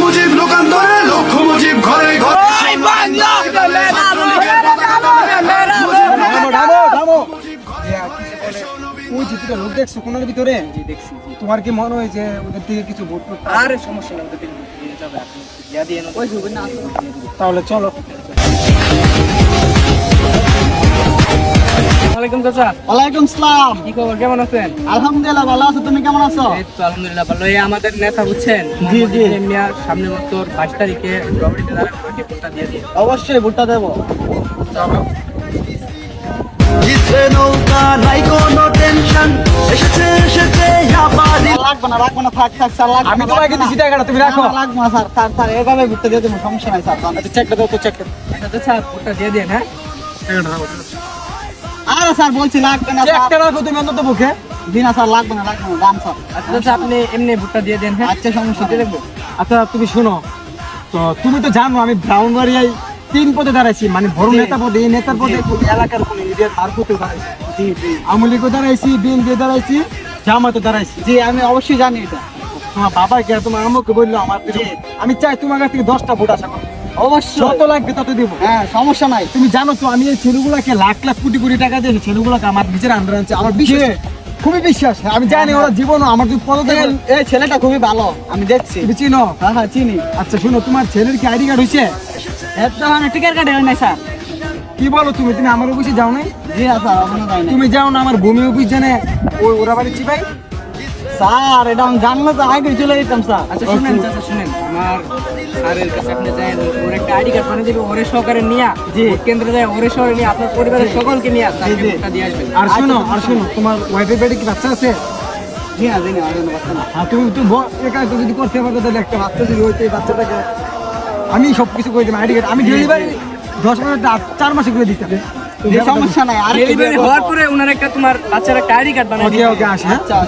মুজিব লোকান্তরে লক্ষ্য মুজিব ঘরে ঘরে। থামো থামো থামো ওই যে দুটো লোক দেখছ কোনার ভিতরে দেখছি তোমার কি মনে হয় যে ওদের থেকে কিছু ভোট আরে সমস্যা ওদের দিন দিয়ে যাবে আপনি দিয়া দিয়ে ওই না তাহলে চলো চাচা? ওয়ালাইকুম সালাম। কি খবর? কেমন আছেন? আলহামদুলিল্লাহ ভালো আছো। তুমি কেমন আছো? এই তো আলহামদুলিল্লাহ ভালো। এই আমাদের নেতা বুঝছেন? জি, জি। মিয়া সামনে বছর বাইশ তারিখে রবড়িতে দাঁড়ান ভোটটা দিয়ে দিন অবশ্যই ভোটটা দেবো। জিতবে নৌকা নাই কোনো টেনশন এসেছে এসেছে আবাদি লাগবে না লাগবে না থাক থাক স্যার লাগবে আমি তোমাকে দিছি টাকাটা তুমি রাখো। লাগবে না স্যার স্যার স্যার এভাবে ভোটটা দিয়ে দেবো সমস্যা নাই স্যার আচ্ছা চেকটা দাও তো চেকটা আচ্ছা চাচা ভোটটা দিয়ে দিন হ্যাঁ? টাকাটা রাখো আরে স্যার বলছি লাগবে না চেকটা রাখো তুমি অন্তত বুকে? জি না স্যার লাগবে না লাগবে না দাম স্যার। আচ্ছা চাচা আপনি এমনি ভোটটা দিয়ে দেন হ্যাঁ? আচ্ছা সমস্যা দিয়ে দেখব আচ্ছা তুমি শোনো তো তুমি তো জানো আমি ব্রাউনবাড়িয়ায় তিন পদে দাঁড়াইছি মানে বড় নেতা পদে এই নেতার পদে এলাকার কোন এরিয়ার আর পদে দাঁড়াইছি? আওয়ামী লীগও দাঁড়াইছি বিএনপি দাঁড়াইছি জামাতে দাঁড়াইছি। জি আমি অবশ্যই জানি এটা। তোমার বাবাকে আর তোমার আমাকে বলল আমার আমি চাই তোমার কাছ থেকে দশটা ভোট আশা করো। অবশ্যই। যত লাগবে তত দেবো। হ্যাঁ সমস্যা নাই। তুমি জানো তো আমি এই ছেলেগুলাকে লাখ লাখ কোটি কোটি টাকা দিয়ে ছেলেগুলাকে আমার নিজের আন্ডার আনছে। আমার খুবই বিশ্বাস। আমি জানি ওরা জীবনও আমার পদত্যাগ এই- ছেলেটা খুবই ভালো আমি দেখছি। চিনো? হ্যাঁ হ্যাঁ চিনি। আচ্ছা শোনো তোমার ছেলের কি আইডি কার্ড হয়েছে টিকার হয় স্যার। কি বলো তুমি? তুমি আমার অফিসে যাও নাই? জি স্যার তুমি যাও না আমার ভূমি অফিস জানে। ওই ওরা বাড়ি চিপাই স্যার এটা আমি জানলে তো আগে চলে যেতাম স্যার। আচ্ছা শুনেন চাচা শুনেন। আমার স্যারের কাছে আপনি যান ওর একটা আইডি কার্ড বানিয়ে দিবে ওরে সহকারে নিয়া জি। কেন্দ্রে যায় ওরে শহরে নিয়ে আপনার পরিবারের সকলকে নিয়ে তাকে। ভোটটা দিয়ে আসবেন। আর শোনো আর শোনো তোমার ওয়াইফের বাড়ি কি বাচ্চা আছে? জি না জি না আর তুমি একটু ব- এ কাজ যদি করতে পারো তাহলে একটা বাচ্চা যদি হইতে বাচ্চাটাকে আমি সব কিছু করে দিলাম আইডি কার্ড। আমি ডেলিভারি দশ মিনিট চার মাসে করে দিতাম। সমস্যা নাই আর ডেলিভারি হওয়ার পরে ওনার একটা তোমার বাচ্চারা একটা আইডি কার্ড বানিয়ে ওকে ওকে আসে হ্যাঁ। আচ্ছা।